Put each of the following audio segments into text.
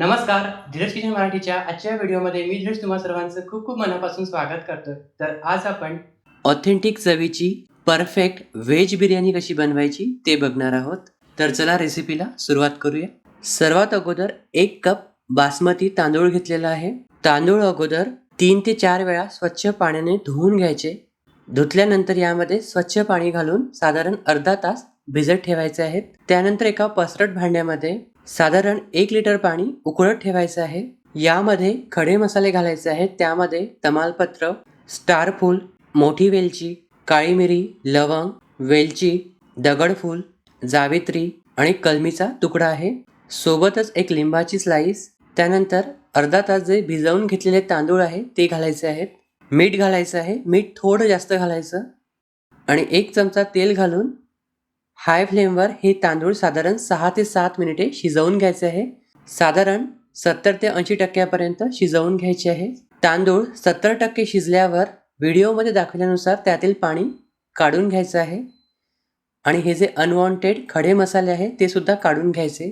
नमस्कार धीरज किचन मराठीच्या आजच्या व्हिडिओमध्ये मी धीरज तुम्हा सर्वांचं खूप खूप मनापासून स्वागत करतो तर आज आपण ऑथेंटिक चवीची परफेक्ट व्हेज बिर्याणी कशी बनवायची ते बघणार आहोत. तर चला रेसिपीला सुरुवात करूया. सर्वात अगोदर एक कप बासमती तांदूळ घेतलेला आहे. तांदूळ अगोदर तीन ते चार वेळा स्वच्छ पाण्याने धुवून घ्यायचे. धुतल्यानंतर यामध्ये स्वच्छ पाणी घालून साधारण अर्धा तास भिजत ठेवायचे आहेत. त्यानंतर एका पसरट भांड्यामध्ये साधारण एक लिटर पाणी उकळत ठेवायचं आहे. यामध्ये खडे मसाले घालायचे आहेत. त्यामध्ये तमालपत्र स्टारफूल मोठी वेलची काळी मिरी लवंग वेलची दगडफूल जावित्री आणि कलमीचा तुकडा आहे. सोबतच एक लिंबाची स्लाईस त्यानंतर अर्धा तास जे भिजवून घेतलेले तांदूळ आहे ते घालायचे आहेत. मीठ घालायचं आहे. मीठ थोडं जास्त घालायचं आणि एक चमचा तेल घालून हाय फ्लेमवर हे तांदूळ साधारण सहा ते सात मिनिटे शिजवून घ्यायचे आहे. साधारण सत्तर ते ऐंशी टक्क्यापर्यंत शिजवून घ्यायचे आहे. तांदूळ सत्तर टक्के शिजल्यावर व्हिडिओमध्ये दाखवल्यानुसार त्यातील पाणी काढून घ्यायचं आहे. आणि हे जे अनवॉन्टेड खडे मसाले आहे ते सुद्धा काढून घ्यायचे.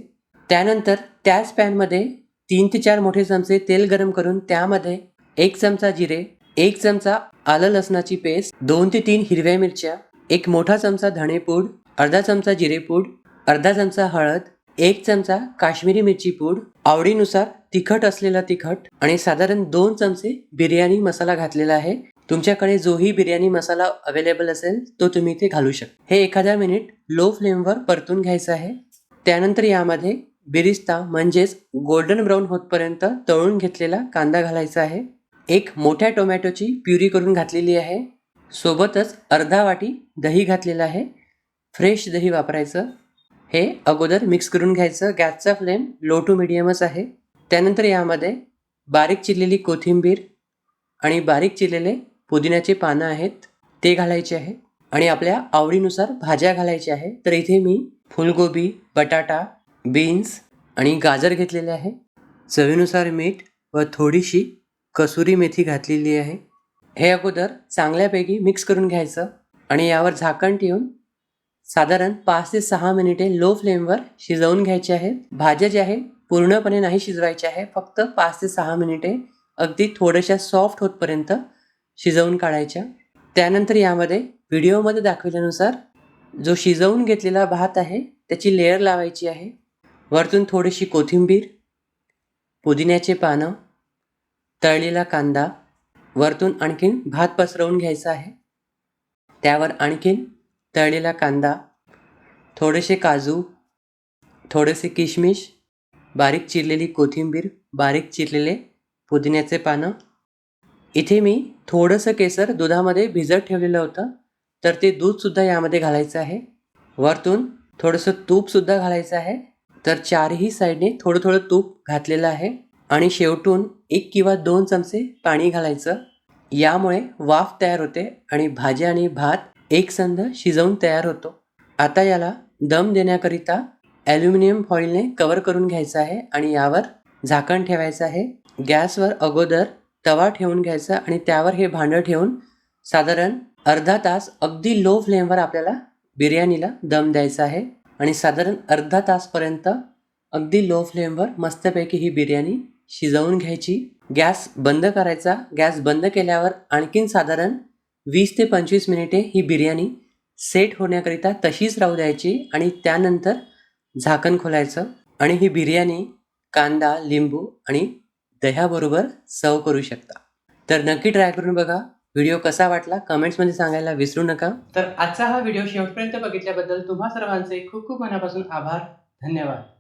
त्यानंतर त्याच पॅनमध्ये तीन ते चार मोठे चमचे तेल गरम करून त्यामध्ये एक चमचा जिरे एक चमचा आलं लसणाची पेस्ट दोन ते तीन हिरव्या मिरच्या एक मोठा चमचा धणेपूड अर्धा चमचा जिरेपूड अर्धा चमचा हळद एक चमचा काश्मीरी मिरची पूड आवडीनुसार तिखट असलेला तिखट आणि साधारण दोन चमचे बिर्याणी मसाला घातलेला आहे. तुमच्याकडे जोही बिर्याणी मसाला अवेलेबल असेल तो तुम्ही इथे घालू शकता. हे एखाद्या मिनिट लो फ्लेमवर परतून घ्यायचं आहे. त्यानंतर यामध्ये बिरिस्ता म्हणजेच गोल्डन ब्राऊन होतपर्यंत तळून घेतलेला कांदा घालायचा आहे. एक मोठ्या टोमॅटोची प्युरी करून घातलेली आहे. सोबतच अर्धा वाटी दही घातलेलं आहे. फ्रेश दही वापरायचं. हे अगोदर मिक्स करून घ्यायचं. गॅसचा फ्लेम लो टू मिडियमच आहे. त्यानंतर यामध्ये बारीक चिरलेली कोथिंबीर आणि बारीक चिरलेले पुदिन्याचे पानं आहेत ते घालायचे आहे. आणि आपल्या आवडीनुसार भाज्या घालायच्या आहे. तर इथे मी फुलगोबी बटाटा बीन्स आणि गाजर घेतलेले आहे. चवीनुसार मीठ व थोडीशी कसुरी मेथी घातलेली आहे. हे अगोदर चांगल्यापैकी मिक्स करून घ्यायचं आणि यावर झाकण ठेवून साधारण पाच ते सहा मिनिटे लो फ्लेमवर शिजवून घ्यायचे आहेत. भाज्या ज्या आहेत पूर्णपणे नाही शिजवायच्या आहे फक्त पाच ते सहा मिनिटे अगदी थोड्याशा सॉफ्ट होतपर्यंत शिजवून काढायच्या. त्यानंतर यामध्ये व्हिडिओमध्ये दाखवल्यानुसार जो शिजवून घेतलेला भात आहे त्याची लेअर लावायची आहे. वरतून थोडीशी कोथिंबीर पुदिन्याचे पानं तळलेला कांदा वरतून आणखीन भात पसरवून घ्यायचा आहे. त्यावर आणखीन तळलेला कांदा थोडेसे काजू थोडेसे किशमिश बारीक चिरलेली कोथिंबीर बारीक चिरलेले पुदिन्याचे पानं. इथे मी थोडंसं केसर दुधामध्ये भिजत ठेवलेलं होतं तर ते दूधसुद्धा यामध्ये घालायचं आहे. वरतून थोडंसं तूपसुद्धा घालायचं आहे तर चारही साईडने थोडं थोडं तूप घातलेलं आहे आणि शेवटून एक किंवा दोन चमचे पाणी घालायचं. यामुळे वाफ तयार होते आणि भाज्या आणि भात एकसंध शिजवून तयार होतो. आता याला दम देण्याकरिता ॲल्युमिनियम फॉईलने कवर करून घ्यायचं आहे आणि यावर झाकण ठेवायचं आहे. गॅसवर अगोदर तवा ठेवून घ्यायचा आणि त्यावर हे भांडं ठेवून साधारण अर्धा तास अगदी लो फ्लेमवर आपल्याला बिर्याणीला दम द्यायचा आहे आणि साधारण अर्धा तासपर्यंत अगदी लो फ्लेमवर मस्तपैकी ही बिर्याणी शिजवून घ्यायची. गॅस बंद करायचा. गॅस बंद केल्यावर आणखीन साधारण वीस ते पंचवीस मिनिटे ही बिर्याणी सेट होण्याकरिता तशीच राहू द्यायची आणि त्यानंतर झाकण खोलायचं. आणि ही बिर्याणी कांदा लिंबू आणि दह्याबरोबर सर्व करू शकता. तर नक्की ट्राय करून बघा. व्हिडिओ कसा वाटला कमेंट्समध्ये सांगायला विसरू नका. तर आजचा हा व्हिडिओ शेवटपर्यंत बघितल्याबद्दल तुम्हा सर्वांचे खूप खूप मनापासून आभार. धन्यवाद.